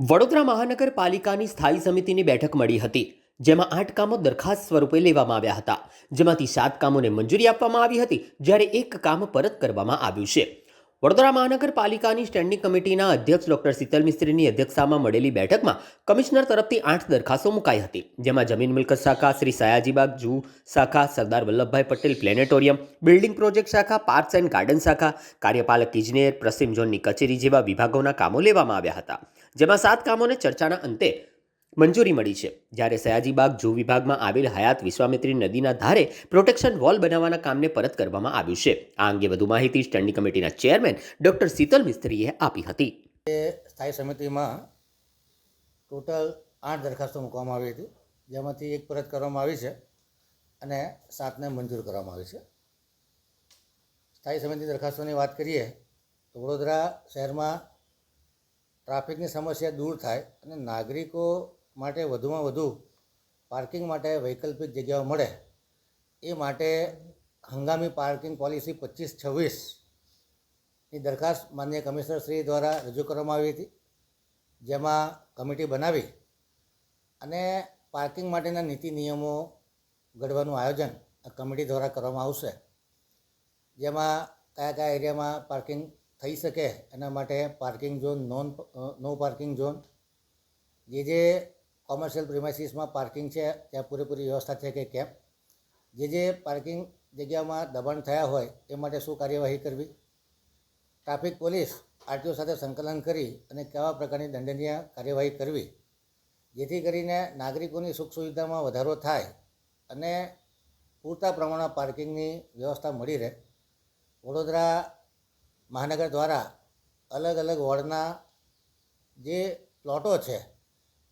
વડોદરા મહાનગરપાલિકાની સ્થાયી સમિતિની બેઠક મળી હતી, જેમાં આઠ કામો દરખાસ્ત સ્વરૂપે લેવામાં આવ્યા હતા. જેમાંથી સાત કામોને મંજૂરી આપવામાં આવી હતી, જ્યારે એક કામ પરત કરવામાં આવ્યું છે. વડોદરા મહાનગરપાલિકાની સ્ટેન્ડિંગ કમિટીના અધ્યક્ષ ડોક્ટર શીતલ મિસ્ત્રીની અધ્યક્ષતામાં મળેલી બેઠકમાં કમિશનર તરફથી આઠ દરખાસ્તો મુકાઈ હતી, જેમાં જમીન મિલકત શાખા શ્રી સયાજીબાગ જૂ શાખા, Sardar Vallabhbhai Patel planetarium, building project શાખા, પાર્ક્સ એન્ડ ગાર્ડન શાખા, કાર્યપાલક ઇજનેર, પ્રસિમ ઝોનની કચેરી જેવા વિભાગોના કામો લેવામાં આવ્યા હતા, જેમાં સાત કામોને ચર્ચાના અંતે મંજૂરી મળી છે. જ્યારે સયાજીબાગ જૂ વિભાગમાં આવેલ હયાત વિશ્વામિત્રી નદીના ધારે પ્રોટેક્શન વોલ બનાવવાના કામને પરત કરવામાં આવ્યું છે. આ અંગે વધુ માહિતી સ્ટેન્ડિંગ કમિટીના ચેરમેન ડોક્ટર શીતલ મિસ્ત્રીએ આપી હતી. સ્થાયી સમિતિમાં ટોટલ આઠ દરખાસ્તો મૂકવામાં આવી હતી. જેમાંથી એક પરત કરવામાં આવી છે અને સાતને મંજૂર કરવામાં આવી છે. સ્થાયી સમિતિ દરખાસ્તોની વાત કરીએ તો વડોદરા શહેરમાં ટ્રાફિકની સમસ્યા દૂર થાય અને નાગરિકો માટે વધુમાં વધુ પાર્કિંગ માટે વૈકલ્પિક જગ્યાઓ મળે. એ માટે હંગામી પાર્કિંગ પોલિસી પચીસ છવ્વીસની દરખાસ્ત માન્ય કમિશનર શ્રી દ્વારા રજૂ કરવામાં આવી હતી, જેમાં કમિટી બનાવી અને પાર્કિંગ માટેના નીતિ નિયમો ઘડવાનું આયોજન આ કમિટી દ્વારા કરવામાં આવશે. જેમાં કયા કયા એરિયામાં પાર્કિંગ થઈ શકે એના માટે parking zone, non no parking zone, જે જે કોમર્શિયલ પ્રિમાઇસીસમાં પાર્કિંગ છે, ત્યાં પૂરેપૂરી વ્યવસ્થા છે કે કેમ? જે જે પાર્કિંગ જગ્યામાં દબાણ થયા હોય, એ માટે શું કાર્યવાહી કરવી? ટ્રાફિક પોલીસ આરટીઓ સાથે સંકલન કરી અને કેવા પ્રકારની દંડનીય કાર્યવાહી કરવી? જેથી કરીને નાગરિકોની સુખ સુવિધામાં વધારો થાય અને પૂરતા પ્રમાણમાં પાર્કિંગની વ્યવસ્થા મળી રહે. વડોદરા મહાનગર દ્વારા અલગ અલગ વોર્ડના જે પ્લોટો છે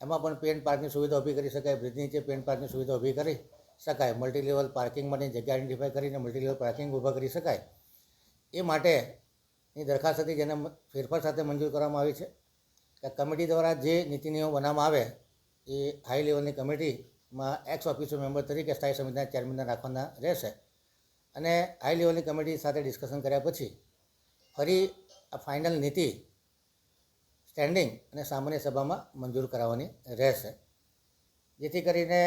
એમાં પણ પેન પાર્કની સુવિધા ઊભી કરી શકાય, બ્રિજ નીચે પેન પાર્કની સુવિધા ઊભી કરી શકાય મલ્ટીલેવલ પાર્કિંગ માટેની જગ્યા આઈડેન્ટિફાઈ કરીને મલ્ટીલેવલ પાર્કિંગ ઊભા કરી શકાય. એ માટેની દરખાસ્ત હતી જેને ફેરફાર સાથે મંજૂર કરવામાં આવી છે. કે કમિટી દ્વારા જે નીતિ નિયમો બનાવવામાં આવે, એ હાઈ લેવલની કમિટીમાં એક્સ ઓફિસર મેમ્બર તરીકે સ્થાયી સમિતિના ચેરમેનના રાખવાના રહેશે. અને હાઈ લેવલની કમિટી સાથે ડિસ્કશન કર્યા પછી ફરી આ ફાઇનલ નીતિ સ્ટેન્ડિંગ અને સામાન્ય સભામાં મંજૂર કરાવવાની રહેશે. જેથી કરીને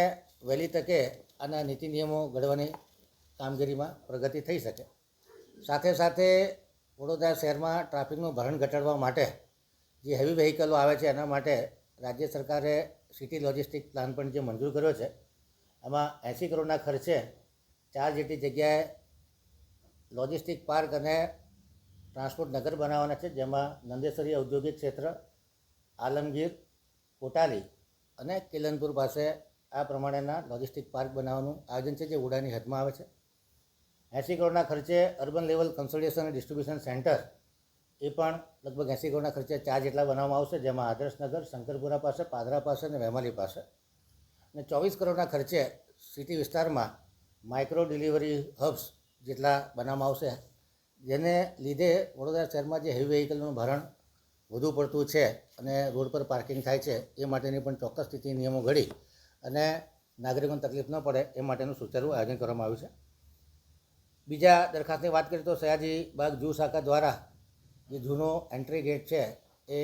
વહેલી તકે આના નીતિ નિયમો ઘડવાની કામગીરીમાં પ્રગતિ થઈ શકે. સાથે સાથે વડોદરા શહેરમાં ટ્રાફિકનું ભરણ ઘટાડવા માટે જે હેવી વ્હીકલો આવે છે એના માટે રાજ્ય સરકારે સિટી લોજિસ્ટિક પ્લાન પણ જે મંજૂર કર્યો છે, એમાં એંસી કરોડના ખર્ચે ચાર જેટલી જગ્યાએ લોજિસ્ટિક પાર્ક અને ટ્રાન્સપોર્ટ નગર બનાવવાના છે, જેમાં નંદેશ્વરી ઔદ્યોગિક ક્ષેત્ર, આલમગીર, કોટાલી અને કિલનપુર પાસે આ પ્રમાણેના લોજિસ્ટિક પાર્ક બનાવવાનું આયોજન છે, જે ઉડાની હદમાં આવે છે. એંસી કરોડના ખર્ચે અર્બન લેવલ કન્સોલિડેશન અને ડિસ્ટ્રીબ્યુશન સેન્ટર એ પણ લગભગ એંસી કરોડના ખર્ચે ચાર જેટલા બનાવવામાં આવશે, જેમાં આદર્શનગર શંકરપુરા પાસે, પાદરા પાસે અને વેમાલી પાસે. અને ચોવીસ કરોડના ખર્ચે સિટી વિસ્તારમાં માઇક્રો ડિલિવરી હબ્સ જેટલા બનાવવામાં આવશે. જેને લીધે વડોદરા શહેરમાં જે હેવી વ્હીકલનું ભરણ વધુ પડતું છે અને રોડ પર પાર્કિંગ થાય છે, એ માટેની પણ ચોક્કસ સ્થિતિ નિયમો ઘડી અને નાગરિકોને તકલીફ ન પડે એ માટેનું સુચારું આયોજન કરવામાં આવ્યું છે. બીજા દરખાસ્તની વાત કરીએ તો સયાજી બાગ જૂ શાખા દ્વારા જે જૂનો એન્ટ્રી ગેટ છે, એ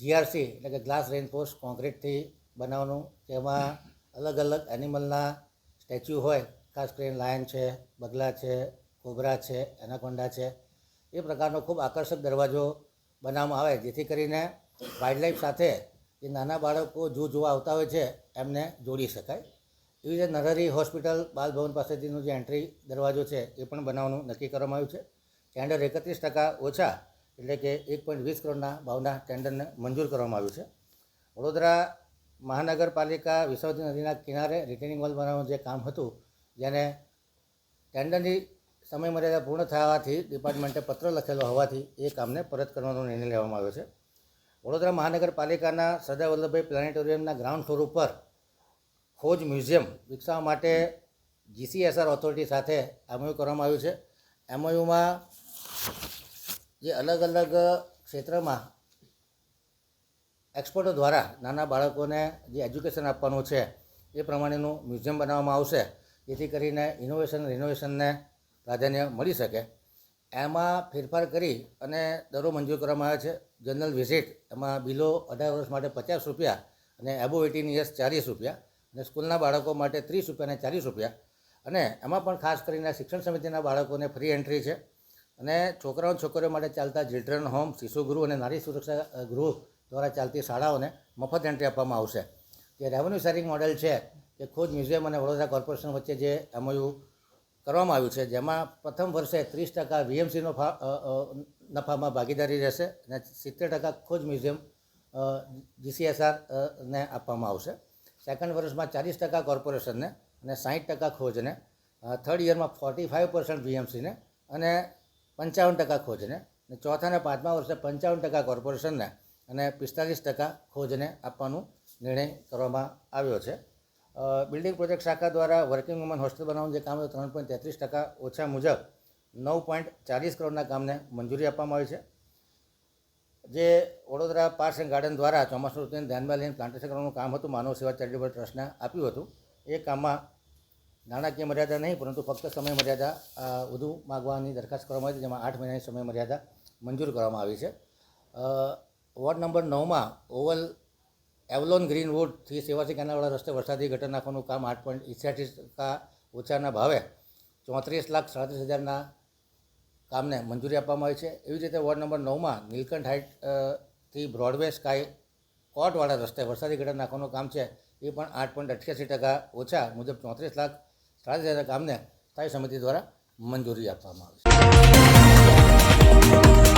જીઆરસી એટલે કે ગ્લાસ રેનફોર્સ કોન્ક્રીટથી બનાવવાનું તેમાં અલગ અલગ એનિમલના સ્ટેચ્યુ હોય, ખાસ કરીને લાયન છે, બગલા છે કોબરા છે એનાકોન્ડા છે, એ પ્રકારનો ખૂબ આકર્ષક દરવાજો બનાવવામાં આવે, જેથી કરીને વાઇલ્ડલાઇફ સાથે જે નાના બાળકો જો જોવા આવતા હોય છે, એમને જોડી શકાય. એવી રીતે નરહરી હોસ્પિટલ બાલભવન પાસેથીનો જે એન્ટ્રી દરવાજો છે, એ પણ બનાવવાનું નક્કી કરવામાં આવ્યું છે. ટેન્ડર એકત્રીસ ટકા ઓછા, એટલે કે એક પોઈન્ટ વીસ કરોડના ભાવના ટેન્ડરને મંજૂર કરવામાં આવ્યું છે. વડોદરા મહાનગરપાલિકા વિસાવતી નદીના કિનારે રિટેનિંગ વોલ બનાવવાનું જે કામ હતું, જેને ટેન્ડરની સમય મર્યાદા પૂર્ણ થવાથી ડિપાર્ટમેન્ટે પત્ર લખેલો હોવાથી એ કામને પરત કરવાનો નિર્ણય લેવામાં આવ્યો છે. વડોદરા મહાનગરપાલિકાના સરદાર વલ્લભભાઈ પ્લાનેટોરિયમના ગ્રાઉન્ડ ફ્લોર ઉપર ખોજ મ્યુઝિયમ વિકસાવવા માટે જીસીએસઆર ઓથોરિટી સાથે એમઓયુ કરવામાં આવ્યું છે. એમઓયુમાં જે અલગ અલગ ક્ષેત્રમાં એક્સપર્ટો દ્વારા નાના બાળકોને જે એજ્યુકેશન આપવાનું છે એ પ્રમાણેનું મ્યુઝિયમ બનાવવામાં આવશે. જેથી કરીને ઇનોવેશન, રિનોવેશનને પ્રાધાન્ય મળી શકે. એમાં ફેરફાર કરી અને દરો મંજૂર કરવામાં આવે છે. જનરલ વિઝિટ એમાં બિલો અઢાર વર્ષ માટે પચાસ રૂપિયા અને એબો એટીન યર્સ ચાલીસ રૂપિયા અને સ્કૂલના બાળકો માટે ત્રીસ રૂપિયા અને ચાલીસ રૂપિયા. અને એમાં પણ ખાસ કરીને શિક્ષણ સમિતિના બાળકોને ફ્રી એન્ટ્રી છે. અને છોકરાઓ છોકરીઓ માટે ચાલતા ચિલ્ડ્રન હોમ શિશુગૃહ અને નારી સુરક્ષા ગૃહ દ્વારા ચાલતી શાળાઓને મફત એન્ટ્રી આપવામાં આવશે. જે રેવન્યુ શેરિંગ મોડેલ છે, એ ખુદ મ્યુઝિયમ અને વડોદરા કોર્પોરેશન વચ્ચે જે એમઓયુ કરવામાં આવ્યું છે, જેમાં પ્રથમ વર્ષે ત્રીસ ટકા વીએમસીનો નફામાં ભાગીદારી રહેશે અને સિત્તેર ટકા ખોજ મ્યુઝિયમ જીસીએસઆર ને આપવામાં આવશે. સેકન્ડ વર્ષમાં ચાલીસ ટકા કોર્પોરેશનને અને સાહીઠ ટકા ખોજને થર્ડ યરમાં ફોર્ટી ફાઇવ પર્સન્ટ વીએમસીને અને પંચાવન ટકા ખોજને, અને ચોથા અને પાંચમા વર્ષે પંચાવન ટકા કોર્પોરેશનને અને પિસ્તાલીસ ટકા ખોજને આપવાનું નિર્ણય કરવામાં આવ્યો છે. બિલ્ડિંગ પ્રોજેક્ટ શાખા દ્વારા વર્કિંગ વુમન હોસ્ટેલ બનાવવાનું જે કામ હતું ત્રણ પોઈન્ટ તેત્રીસ ટકા ઓછા મુજબ નવ પોઈન્ટ ચાલીસ કરોડના કામને મંજૂરી આપવામાં આવી છે. જે વડોદરા પાર્ક્સ એન્ડ ગાર્ડન દ્વારા ચોમાસું ઋતુને ધ્યાનમાં લઈને પ્લાન્ટેશન કરવાનું કામ હતું, માનવ સેવા ચેરિટેબલ ટ્રસ્ટને આપ્યું હતું. એ કામમાં નાણાકીય મર્યાદા નહીં, પરંતુ ફક્ત સમય મર્યાદા વધુ માગવાની દરખાસ્ત કરવામાં આવી છે, જેમાં આઠ મહિનાની સમય મર્યાદા મંજૂર કરવામાં આવી છે. વોર્ડ નંબર નવમાં ઓવલ એવલોન ગ્રીન રોડથી સેવાસી કેનાલવાળા રસ્તે વરસાદી ગટર નાખવાનું કામ આઠ પોઈન્ટ ઇઠ્યાસી ટકા ઓછાના ભાવે ચોત્રીસ લાખ સાડત્રીસ હજારના કામને મંજૂરી આપવામાં આવી છે. એવી જ રીતે વોર્ડ નંબર નવમાં નીલકંઠ હાઇટથી બ્રોડવે સ્કાય કોર્ટવાળા રસ્તે વરસાદી ગટર નાખવાનું કામ છે. એ પણ આઠ પોઈન્ટ અઠ્યાસી ટકા ઓછા મુજબ ચોત્રીસ લાખ સાડત્રીસ હજાર કામને સ્થાયી સમિતિ દ્વારા મંજૂરી આપવામાં આવી છે.